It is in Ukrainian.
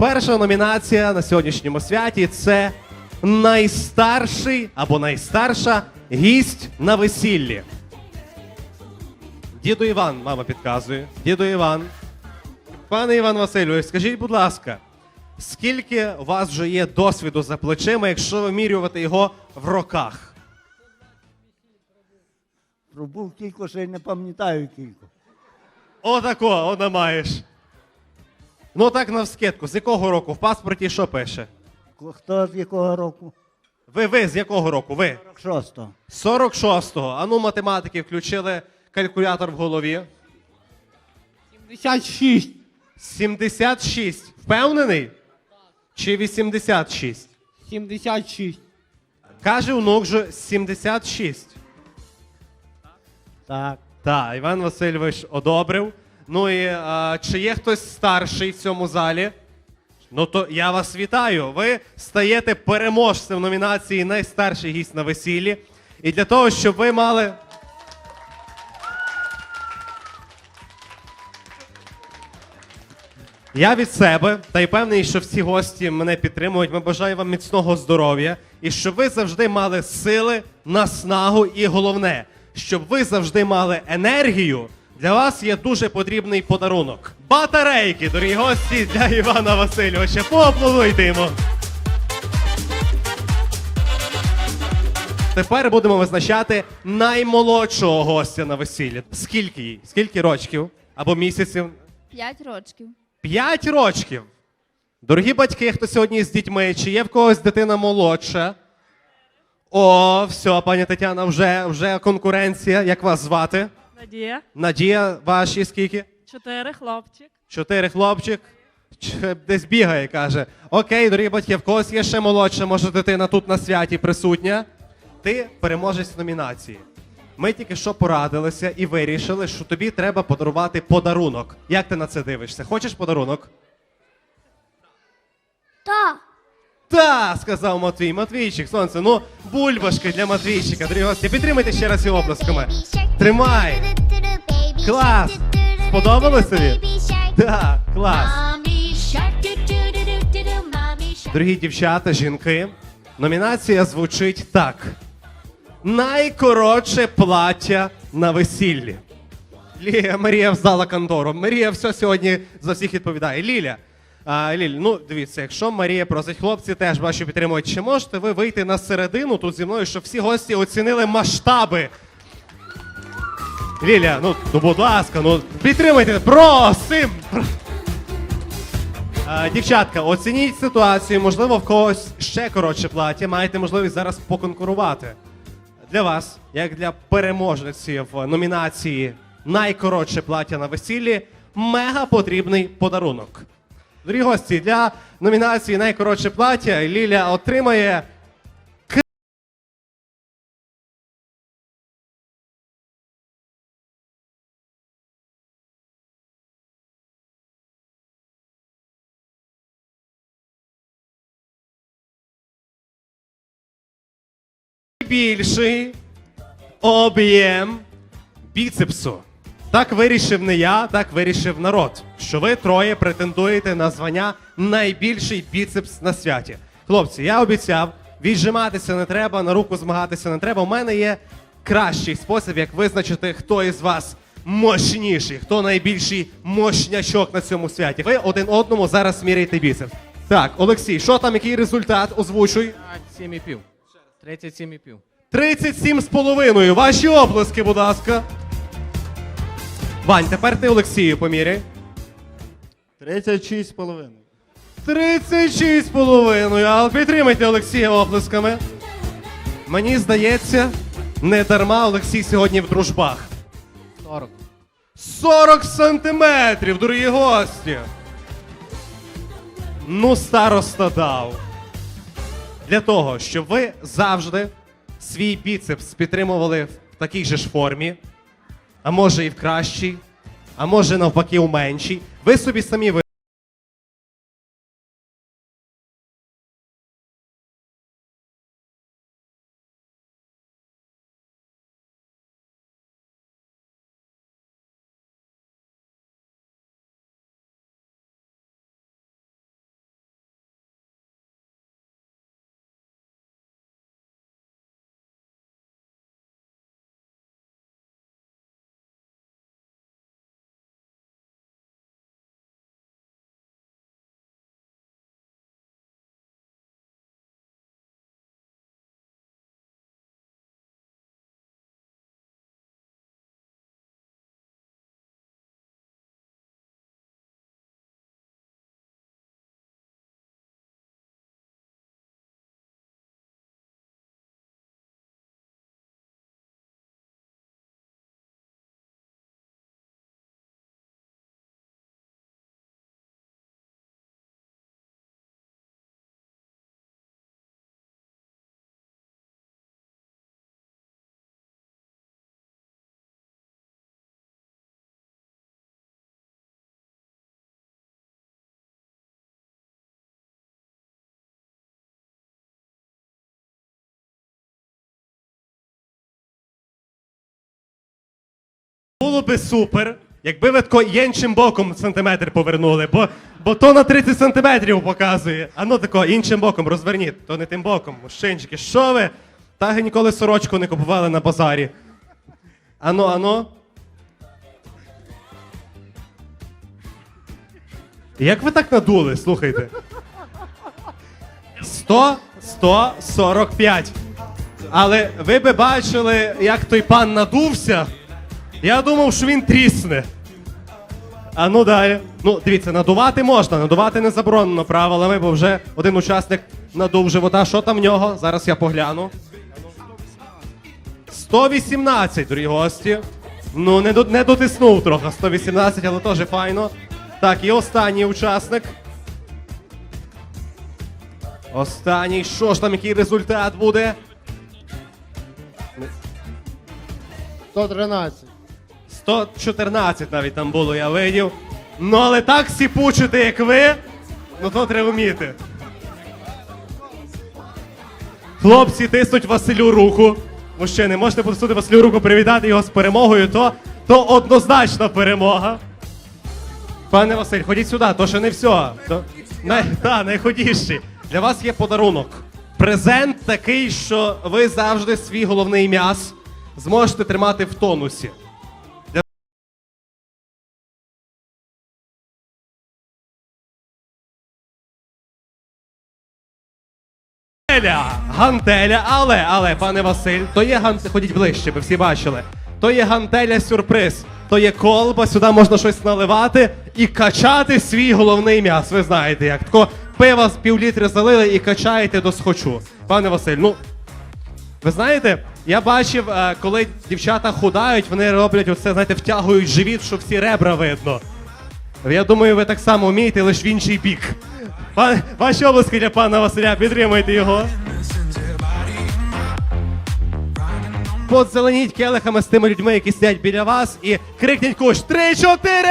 Перша номінація на сьогоднішньому святі це найстарший або найстарша гість на весіллі. Діду Іван, мама підказує. Діду Іван. Пане Іван Васильович, скажіть, будь ласка, скільки у вас вже є досвіду за плечима, якщо вимірювати його в роках? Пробув кілько, ще й не пам'ятаю кілько. Отако, вона маєш. Ну так навскидку, з якого року? В паспорті що пише? Хто з якого року? Ви, ви, з якого року? Ви? 46-го. 46-го. Ану, математики включили калькулятор в голові. 76. 76. Впевнений? Чи 86? 76. Каже внук, що 76. Так. Так, Іван Васильович одобрив. Ну і а, чи є хтось старший в цьому залі? Ну то я вас вітаю. Ви стаєте переможцем номінації Найстарший гість на весіллі. І для того, щоб ви мали. Я від себе та й певний, що всі гості мене підтримують. Ми бажаю вам міцного здоров'я і щоб ви завжди мали сили, наснагу і головне, щоб ви завжди мали енергію. Для вас є дуже потрібний подарунок. Батарейки, дорогі гості, для Івана Васильовича. Поаплодуйте йому. Тепер будемо визначати наймолодшого гостя на весіллі. Скільки їй? Скільки рочків або місяців? П'ять рочків. П'ять рочків. Дорогі батьки, хто сьогодні з дітьми, чи є в когось дитина молодша? О, все, пані Тетяна, вже, вже конкуренція. Як вас звати? Надія, Надія, ваші скільки? чотири хлопчик. Чотири хлопчик. Ч- Десь бігає, каже. Окей, дорогі батьки, в когось є ще молодша, може дитина тут на святі присутня. Ти переможець номінації. Ми тільки що порадилися і вирішили, що тобі треба подарувати подарунок. Як ти на це дивишся? Хочеш подарунок? Та. Та, сказав Матвій. Матвійчик, сонце, ну бульбашки для Матвійчика. Дорогі гості, підтримайте ще раз його оплесками. Тримай. Клас. Сподобалось тобі? Так, клас. Дорогі дівчата, жінки, номінація звучить так: найкоротше плаття на весіллі. Лілія Марія вздала контору. Марія все сьогодні за всіх відповідає. Ліля. А, Ліль, ну дивіться, якщо Марія просить, хлопці теж бачу підтримують, чи можете ви вийти на середину тут зі мною, щоб всі гості оцінили масштаби? Ліля, ну, ну будь ласка, ну підтримайте, просим! А, дівчатка, оцініть ситуацію, можливо, в когось ще коротше плаття, маєте можливість зараз поконкурувати. Для вас, як для переможниці в номінації Найкоротше плаття на весіллі, мега потрібний подарунок. Дорогі гості, для номінації Найкоротше плаття Ліля отримає більший об'єм біцепсу. Так вирішив не я, так вирішив народ, що ви троє претендуєте на звання найбільший біцепс на святі. Хлопці, я обіцяв, віджиматися не треба, на руку змагатися не треба. У мене є кращий спосіб, як визначити, хто із вас мощніший, хто найбільший мощнячок на цьому святі. Ви один одному зараз міряєте біцепс. Так, Олексій, що там, який результат? Озвучуй. 37,5. 37,5. 37 з половиною. Ваші оплески, будь ласка. Вань, тепер ти Олексію поміряй. 36 з половиною. 36 з половиною. Але підтримайте Олексія оплесками. Мені здається, не дарма Олексій сьогодні в дружбах. 40. 40 сантиметрів, дорогі гості. Ну, староста дав. Для того, щоб ви завжди свій біцепс підтримували в такій же ж формі, а може і в кращій, а може навпаки у меншій, ви собі самі ви. Було би супер, якби ви тако іншим боком сантиметр повернули, бо, бо то на 30 сантиметрів показує. А ну тако, іншим боком розверніть, то не тим боком. Мужчинчики, що ви? Так і ніколи сорочку не купували на базарі. Ану, ану. Як ви так надули, слухайте? 100, 145. Але ви би бачили, як той пан надувся. Я думав, що він трісне. А ну далі. Ну, дивіться, надувати можна, надувати не заборонено правилами, бо вже один учасник надув живота. Що там в нього? Зараз я погляну. 118, дорогі гості. Ну, не, не дотиснув трохи 118, але теж файно. Так, і останній учасник. Останній, що ж там, який результат буде? 113. 114 навіть там було, я видів. Ну, але так сіпучити, як ви, ну то треба вміти. Хлопці тиснуть Василю руку. Мужчини, можете потиснути Василю руку, привітати його з перемогою, то, то однозначна перемога. Пане Василь, ходіть сюди, то ще не все. То, най, та, найходіші. Для вас є подарунок. Презент такий, що ви завжди свій головний м'яс зможете тримати в тонусі. Гантеля, гантеля, але, але, пане Василь, то є гантеля, ходіть ближче, ви всі бачили. То є гантеля сюрприз, то є колба, сюди можна щось наливати і качати свій головний м'яс. Ви знаєте як. Тако пива з півлітри залили і качаєте до схочу. Пане Василь, ну. Ви знаєте, я бачив, е, коли дівчата худають, вони роблять оце, знаєте, втягують живіт, щоб всі ребра видно. Я думаю, ви так само вмієте, лише в інший бік. Пан, ваші обласки для пана Василя, підтримуйте його. Подзеленіть келихами з тими людьми, які сидять біля вас, і крикніть куш. Три-чотири!